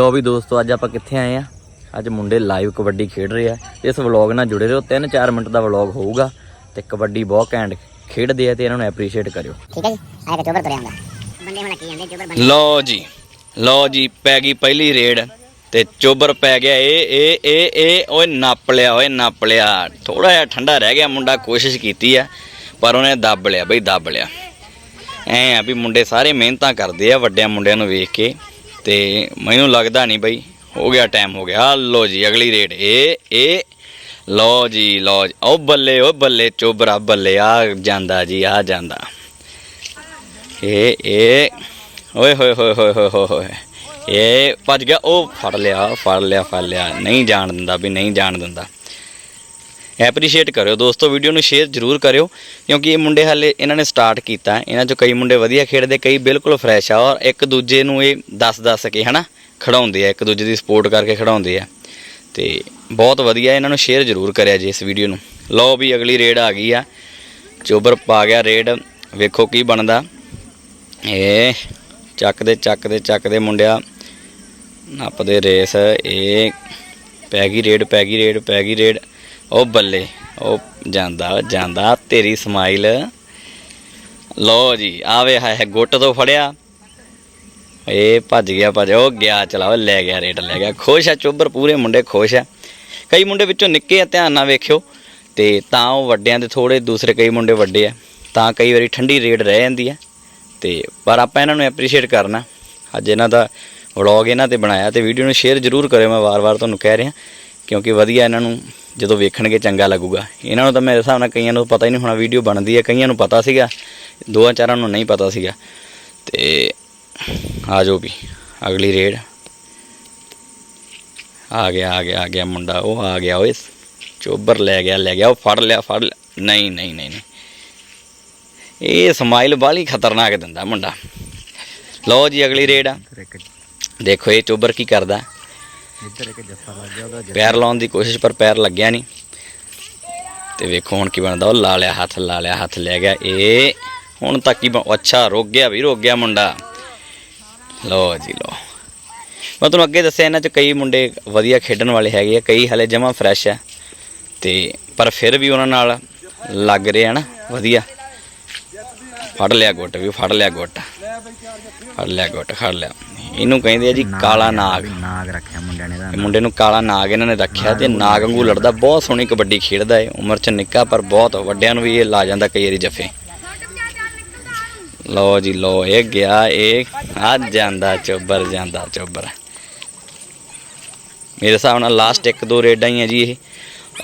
ਲੋ ਵੀ ਦੋਸਤੋ ਅੱਜ ਆਪਾਂ ਕਿੱਥੇ ਆਏ ਆ? ਅੱਜ ਮੁੰਡੇ ਲਾਈਵ ਕਬੱਡੀ ਖੇਡ ਰਹੇ ਆ। ਇਸ ਵਲੌਗ ਨਾਲ ਜੁੜੇ ਰਹੋ। 3-4 ਮਿੰਟ ਦਾ ਵਲੌਗ ਹੋਊਗਾ ਤੇ ਕਬੱਡੀ ਬਹੁਤ ਘੈਂਟ ਖੇਡਦੇ ਆ ਤੇ ਇਹਨਾਂ ਨੂੰ ਐਪਰੀਸ਼ੀਏਟ ਕਰਿਓ। ਠੀਕ ਹੈ ਜੀ। ਆਏ ਤੇ ਚੋਬਰ ਤੁਰਿਆ ਹੁੰਦਾ। ਬੰਦੇ ਹੁਣ ਕੀ ਜਾਂਦੇ ਚੋਬਰ ਬੰਦੇ ਲਓ ਜੀ। ਲਓ ਜੀ ਪੈ ਗਈ ਪਹਿਲੀ ਰੇਡ ਤੇ ਚੋਬਰ ਪੈ ਗਿਆ। ਇਹ ਇਹ ਇਹ ਇਹ ਓਏ ਨੱਪ ਲਿਆ ਓਏ ਨੱਪ ਲਿਆ। ਥੋੜਾ ਜਿਹਾ ਠੰਡਾ ਰਹਿ ਗਿਆ ਮੁੰਡਾ ਕੋਸ਼ਿਸ਼ ਕੀਤੀ ਆ ਪਰ ਉਹਨੇ ਦੱਬ ਲਿਆ ਬਈ ਦੱਬ ਲਿਆ। ਐ ਆ ਵੀ ਮੁੰਡੇ ਸਾਰੇ ਮਿਹਨਤਾਂ ਕਰਦੇ ਆ ਵੱਡਿਆਂ ਮੁੰਡਿਆਂ ਨੂੰ ਵੇਖ ਕੇ। ਤੇ ਮੈਨੂੰ ਲੱਗਦਾ ਨਹੀਂ ਬਈ, ਹੋ ਗਿਆ ਟਾਈਮ ਹੋ ਗਿਆ। ਲਓ ਜੀ, ਅਗਲੀ ਰੇਡ ਇਹ ਇਹ ਲਓ ਜੀ ਲਓ ਜੀ। ਓ ਬੱਲੇ ਓ ਬੱਲੇ ਚੋਬਰਾ, ਬੱਲੇ, ਆ ਜਾਂਦਾ ਜੀ, ਆ ਜਾਂਦਾ। ਇਹ ਇਹ ਓਏ, ਹੋਏ ਹੋਏ ਹੋਏ ਹੋਏ ਹੋਏ ਹੋਏ। ਇਹ ਭੱਜ ਗਿਆ। ਉਹ ਫੜ ਲਿਆ ਫੜ ਲਿਆ ਫੜ ਲਿਆ। ਨਹੀਂ ਜਾਣ ਦਿੰਦਾ ਵੀ ਨਹੀਂ ਜਾਣ ਦਿੰਦਾ। ਐਪਰੀਸ਼ੀਏਟ ਕਰਿਓ ਦੋਸਤੋ ਵੀਡੀਓ ਨੂੰ ਸ਼ੇਅਰ ਜ਼ਰੂਰ ਕਰਿਓ, ਕਿਉਂਕਿ ਇਹ ਮੁੰਡੇ ਹਾਲੇ ਇਹਨਾਂ ਨੇ ਸਟਾਰਟ ਕੀਤਾ ਇਹਨਾਂ ਚੋਂ ਕਈ ਮੁੰਡੇ ਵਧੀਆ ਖੇਡਦੇ, ਕਈ ਬਿਲਕੁਲ ਫਰੈਸ਼ ਆ, ਔਰ ਇੱਕ ਦੂਜੇ ਨੂੰ ਇਹ ਦੱਸ ਦੱਸ ਕੇ ਹਨਾ ਖੜਾਉਂਦੇ ਆ, ਇੱਕ ਦੂਜੇ ਦੀ ਸਪੋਰਟ ਕਰਕੇ ਖੜਾਉਂਦੇ ਆ। ਤੇ ਬਹੁਤ ਵਧੀਆ ਇਹਨਾਂ ਨੂੰ ਸ਼ੇਅਰ ਜ਼ਰੂਰ ਕਰਿਆ ਜੀ ਇਸ ਵੀਡੀਓ ਨੂੰ। ਲਓ ਵੀ ਅਗਲੀ ਰੇਡ ਆ ਗਈ ਆ। ਚੋਬਰ ਪਾ ਗਿਆ ਰੇਡ ਵੇਖੋ ਕੀ ਬਣਦਾ। ਇਹ ਚੱਕਦੇ ਚੱਕਦੇ ਚੱਕਦੇ ਮੁੰਡਿਆ ਨੱਪਦੇ ਰੇਸ ਇਹ ਪੈ ਗਈ ਰੇਡ ਪੈ ਗਈ ਰੇਡ ਪੈ ਗਈ ਰੇਡ ਉਹ ਬੱਲੇ, ਉਹ ਜਾਂਦਾ ਜਾਂਦਾ, ਤੇਰੀ ਸਮਾਈਲ। ਲੋ ਜੀ ਆਵੇ ਹੈ ਗੁੱਟ ਤੋਂ ਫੜਿਆ। ਇਹ ਭੱਜ ਗਿਆ, ਭੱਜ, ਉਹ ਗਿਆ, ਚਲਾ ਲੈ ਗਿਆ, ਰੇਟ ਲੈ ਗਿਆ। ਖੁਸ਼ ਆ ਚੋਬਰ ਪੂਰੇ ਮੁੰਡੇ ਖੁਸ਼ ਆ। ਕਈ ਮੁੰਡੇ ਵਿੱਚੋਂ ਨਿੱਕੇ ਆ, ਧਿਆਨ ਨਾਲ ਵੇਖਿਓ। ਤੇ ਤਾਂ ਉਹ ਵੱਡਿਆਂ ਦੇ ਥੋੜੇ ਦੂਸਰੇ ਕਈ ਮੁੰਡੇ ਵੱਡੇ ਆ। ਤਾਂ ਕਈ ਵਾਰੀ ਠੰਡੀ ਰੇਡ ਰਹਿ ਜਾਂਦੀ ਆ। ਤੇ, ਪਰ ਆਪਾਂ ਇਹਨਾਂ ਨੂੰ ਐਪਰੀਸ਼ੀਏਟ ਕਰਨਾ। ਅੱਜ ਇਹਨਾਂ ਦਾ ਵਲੌਗ ਇਹਨਾਂ ਤੇ ਬਣਾਇਆ ਤੇ ਵੀਡੀਓ ਨੂੰ ਸ਼ੇਅਰ ਜ਼ਰੂਰ ਕਰਿਓ, ਮੈਂ ਵਾਰ-ਵਾਰ ਤੁਹਾਨੂੰ ਕਹਿ ਰਿਹਾ। ਕਿਉਂਕਿ ਵਧੀਆ ਇਹਨਾਂ ਨੂੰ ਜਦੋਂ ਵੇਖਣਗੇ ਚੰਗਾ ਲੱਗੂਗਾ। ਇਹਨਾਂ ਨੂੰ ਤਾਂ ਮੇਰੇ ਹਿਸਾਬ ਨਾਲ ਕਈਆਂ ਨੂੰ ਪਤਾ ਹੀ ਨਹੀਂ ਹੋਣਾ ਵੀਡੀਓ ਬਣਦੀ ਹੈ ਕਈਆਂ ਨੂੰ ਪਤਾ ਸੀਗਾ। ਦੋਆਂ ਚਾਰਾਂ ਨੂੰ ਨਹੀਂ ਪਤਾ ਸੀਗਾ। ਤੇ ਆ ਜਾਓ ਵੀ ਅਗਲੀ ਰੇਡ। ਆ ਗਿਆ ਆ ਗਿਆ ਆ ਗਿਆ ਮੁੰਡਾ ਉਹ ਆ ਗਿਆ ਓਏ। ਚੋਬਰ ਲੈ ਗਿਆ ਲੈ ਗਿਆ ਉਹ ਫੜ ਲਿਆ ਫੜ ਲਿਆ। ਨਹੀਂ ਨਹੀਂ ਨਹੀਂ ਨਹੀਂ। ਇਹ ਸਮਾਈਲ ਬਾਲੀ ਖਤਰਨਾਕ ਦਿੰਦਾ ਮੁੰਡਾ। ਲਓ ਜੀ ਅਗਲੀ ਰੇਡ ਆ। ਦੇਖੋ ਇਹ ਚੋਬਰ ਕੀ ਕਰਦਾ। ਇੱਧਰ ਇੱਕ ਜੱਫਾ ਲੱਗ ਗਿਆ, ਉਹਦਾ ਪੈਰ ਲਾਉਣ ਦੀ ਕੋਸ਼ਿਸ਼, ਪਰ ਪੈਰ ਲੱਗਿਆ ਨਹੀਂ। ਤੇ ਵੇਖੋ ਹੁਣ ਕੀ ਬਣਦਾ, ਉਹ ਲਾ ਲਿਆ ਹੱਥ, ਲਾ ਲਿਆ ਹੱਥ, ਲੈ ਗਿਆ। ਇਹ ਹੁਣ ਤੱਕ ਹੀ ਅੱਛਾ, ਰੁਕ ਗਿਆ ਵੀ, ਰੁਕ ਗਿਆ ਮੁੰਡਾ। ਲਓ ਜੀ ਲੋ ਮੈਂ ਤੁਹਾਨੂੰ ਅੱਗੇ ਦੱਸਿਆ, ਇਹਨਾਂ ਚ ਕਈ ਮੁੰਡੇ ਵਧੀਆ ਖੇਡਣ ਵਾਲੇ ਹੈਗੇ ਆ, ਕਈ ਹਲੇ ਜਮਾ ਫਰੈਸ਼ ਆ। ਤੇ ਪਰ ਫਿਰ ਵੀ ਉਹਨਾਂ ਨਾਲ ਲੱਗ ਰਿਹਾ ਨਾ, ਵਧੀਆ। ਫੜ ਲਿਆ ਗੁੱਟ ਵੀ, ਫੜ ਲਿਆ ਗੁੱਟ। ਫੜ ਲਿਆ ਗੁੱਟ ਫੜ ਲਿਆ। ਇਹਨੂੰ ਕਹਿੰਦੇ ਆ ਜੀ ਕਾਲਾ ਨਾਗ। ਨਾਗ ਰੱਖਿਆ ਮੁੰਡਿਆਂ ਨੇ ਦਾ ਮੁੰਡੇ ਨੂੰ ਕਾਲਾ ਨਾਗ ਇਹਨਾਂ ਨੇ ਰੱਖਿਆ ਤੇ ਨਾਗ ਵਾਂਗੂ ਲੜਦਾ ਬਹੁਤ ਸੋਹਣੀ ਕਬੱਡੀ ਖੇਡਦਾ ਏ ਉਮਰ ਚ ਨਿੱਕਾ ਪਰ ਬਹੁਤ ਵੱਡਿਆਂ ਨੂੰ ਵੀ ਇਹ ਲਾ ਜਾਂਦਾ ਕਈ ਵਾਰੀ ਜੱਫੇ। ਲਓ ਜੀ ਲਓ ਇਹ ਗਿਆ ਇਹ ਆ ਜਾਂਦਾ ਚੋਬਰ ਜਾਂਦਾ ਚੋਬਰ। ਮੇਰੇ ਹਿਸਾਬ ਨਾਲ ਲਾਸਟ ਇੱਕ ਦੋ ਰੇਡਾਂ ਹੀ ਆ ਜੀ ਇਹ।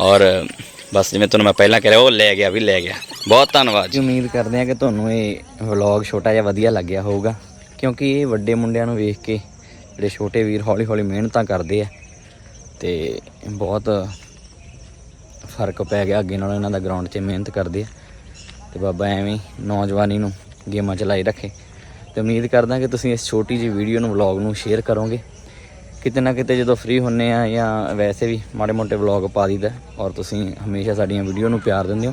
ਔਰ ਬਸ ਜਿਵੇਂ ਤੁਹਾਨੂੰ ਮੈਂ ਪਹਿਲਾਂ ਕਹਿ ਰਿਹਾ ਉਹ ਲੈ ਗਿਆ, ਵੀ ਲੈ ਗਿਆ। ਬਹੁਤ ਧੰਨਵਾਦ ਜੀ। ਉਮੀਦ ਕਰਦੇ ਹਾਂ ਕਿ ਤੁਹਾਨੂੰ ਇਹ ਵਲੌਗ ਛੋਟਾ ਜਿਹਾ ਵਧੀਆ ਲੱਗਿਆ ਹੋਊਗਾ। ਕਿਉਂਕਿ ਇਹ ਵੱਡੇ ਮੁੰਡਿਆਂ ਨੂੰ ਵੇਖ ਕੇ ਜਿਹੜੇ ਛੋਟੇ ਵੀਰ ਹੌਲੀ ਹੌਲੀ ਮਿਹਨਤਾਂ ਕਰਦੇ ਆ, ਤੇ ਬਹੁਤ ਫ਼ਰਕ ਪੈ ਗਿਆ ਅੱਗੇ ਨਾਲੋਂ ਇਹਨਾਂ ਦਾ ਗਰਾਊਂਡ 'ਚ ਮਿਹਨਤ ਕਰਦੇ ਆ। ਤੇ ਬਾਬਾ ਐਵੇਂ ਨੌਜਵਾਨੀ ਨੂੰ ਗੇਮਾਂ ਚਲਾਈ ਰੱਖੇ। ਤੇ ਉਮੀਦ ਕਰਦਾ ਕਿ ਤੁਸੀਂ ਇਸ ਛੋਟੀ ਜਿਹੀ ਵੀਡੀਓ ਨੂੰ ਵਲੌਗ ਨੂੰ ਸ਼ੇਅਰ ਕਰੋਗੇ। ਕਿਤੇ ਨਾ ਕਿਤੇ ਜਦੋਂ ਫ੍ਰੀ ਹੁੰਨੇ ਆ ਜਾਂ ਵੈਸੇ ਵੀ ਮਾੜੇ ਮੋਟੇ ਵਲੌਗ ਪਾ ਦਈਦਾ ਔਰ ਤੁਸੀਂ ਹਮੇਸ਼ਾ ਸਾਡੀਆਂ ਵੀਡੀਓ ਨੂੰ ਪਿਆਰ ਦਿੰਦੇ ਹੋ,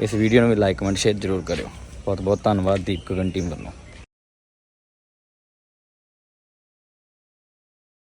ਇਸ ਵੀਡੀਓ ਨੂੰ ਵੀ ਲਾਈਕ ਕਮੈਂਟ ਸ਼ੇਅਰ ਜ਼ਰੂਰ ਕਰਿਓ। ਬਹੁਤ ਬਹੁਤ ਧੰਨਵਾਦ ਦੀਪਕ ਗਨ ਟੀਮ ਵੱਲੋਂ।